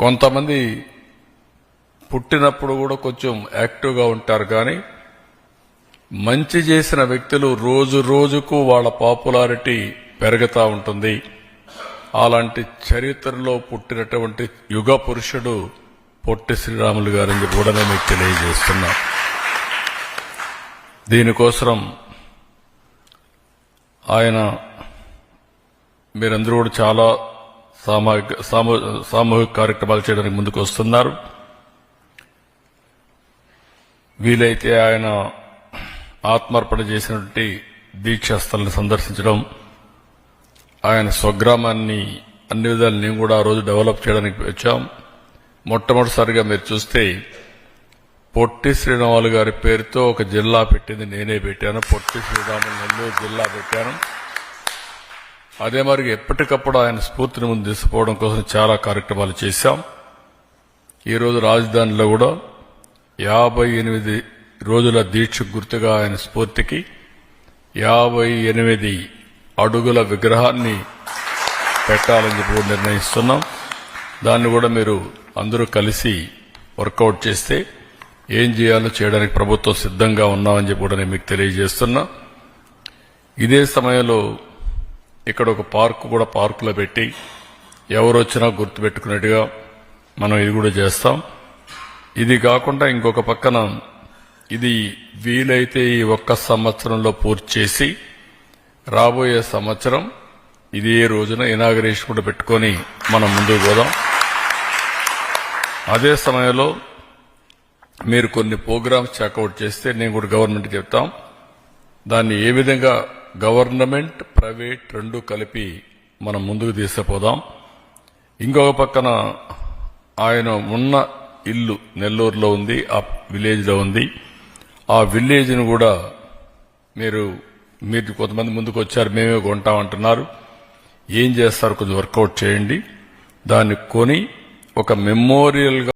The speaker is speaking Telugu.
కొంతమంది పుట్టినప్పుడు కూడా కొంచెం యాక్టివ్గా ఉంటారు కానీ మంచి చేసిన వ్యక్తులు రోజు రోజుకు వాళ్ళ పాపులారిటీ పెరుగుతూ ఉంటుంది. అలాంటి చరిత్రలో పుట్టినటువంటి యుగ పురుషుడు పొట్టి శ్రీరాములు గారిని కూడా నేను మీకు తెలియజేస్తున్నా. దీనికోసం ఆయన మీరందరూ కూడా చాలా సామూహిక సామూహిక కార్యక్రమాలు చేయడానికి ముందుకు వస్తున్నారు. వీలైతే ఆయన ఆత్మార్పణ చేసినటువంటి దీక్షాస్థలను సందర్శించడం ఆయన స్వగ్రామాన్ని అన్ని విధాలు నేను కూడా ఆ రోజు డెవలప్ చేయడానికి వచ్చాం. మొట్టమొదటిసారిగా మీరు చూస్తే పొట్టి శ్రీరాములు గారి పేరుతో ఒక జిల్లా పెట్టింది నేనే పెట్టాను. పొట్టి శ్రీరాములు నెల్లూరు జిల్లా పెట్టాను. అదే మరి ఎప్పటికప్పుడు ఆయన స్ఫూర్తిని ముందు తీసుకుపోవడం కోసం చాలా కార్యక్రమాలు చేశాం. ఈరోజు రాజధానిలో కూడా యాభై ఎనిమిది రోజుల దీక్ష గుర్తుగా ఆయన స్ఫూర్తికి యాభై ఎనిమిది అడుగుల విగ్రహాన్ని పెట్టాలని చెప్పి కూడా నిర్ణయిస్తున్నాం. దాన్ని కూడా మీరు అందరూ కలిసి వర్కౌట్ చేస్తే ఏం చేయాలో చేయడానికి ప్రభుత్వం సిద్ధంగా ఉన్నామని చెప్పి కూడా నేను మీకు తెలియజేస్తున్నా. ఇదే సమయంలో ఇక్కడ ఒక పార్క్ కూడా పార్కులో పెట్టి ఎవరు వచ్చినా గుర్తుపెట్టుకున్నట్టుగా మనం ఇది కూడా చేస్తాం. ఇది కాకుండా ఇంకొక పక్కన ఇది వీలైతే ఈ ఒక్క సంవత్సరంలో పూర్తి చేసి రాబోయే సంవత్సరం ఇదే రోజున ఇనాగరేషన్ కూడా పెట్టుకొని మనం ముందుకు పోదాం. అదే సమయంలో మీరు కొన్ని ప్రోగ్రామ్స్ చెక్అవుట్ చేస్తే నేను కూడా గవర్నమెంట్ చెప్తాం. దాన్ని ఏ విధంగా గవర్నమెంట్ ప్రైవేట్ రెండు కలిపి మనం ముందుకు తీసుకుపోదాం. ఇంకొక పక్కన ఆయన ఉన్న ఇల్లు నెల్లూరులో ఉంది ఆ విలేజ్లో ఉంది. ఆ విలేజ్ను కూడా మీరు మీరు కొంతమంది ముందుకు వచ్చారు మేమే కొంటామంటున్నారు. ఏం చేస్తారు? కొంచెం వర్కౌట్ చేయండి. దాన్ని కొని ఒక మెమోరియల్గా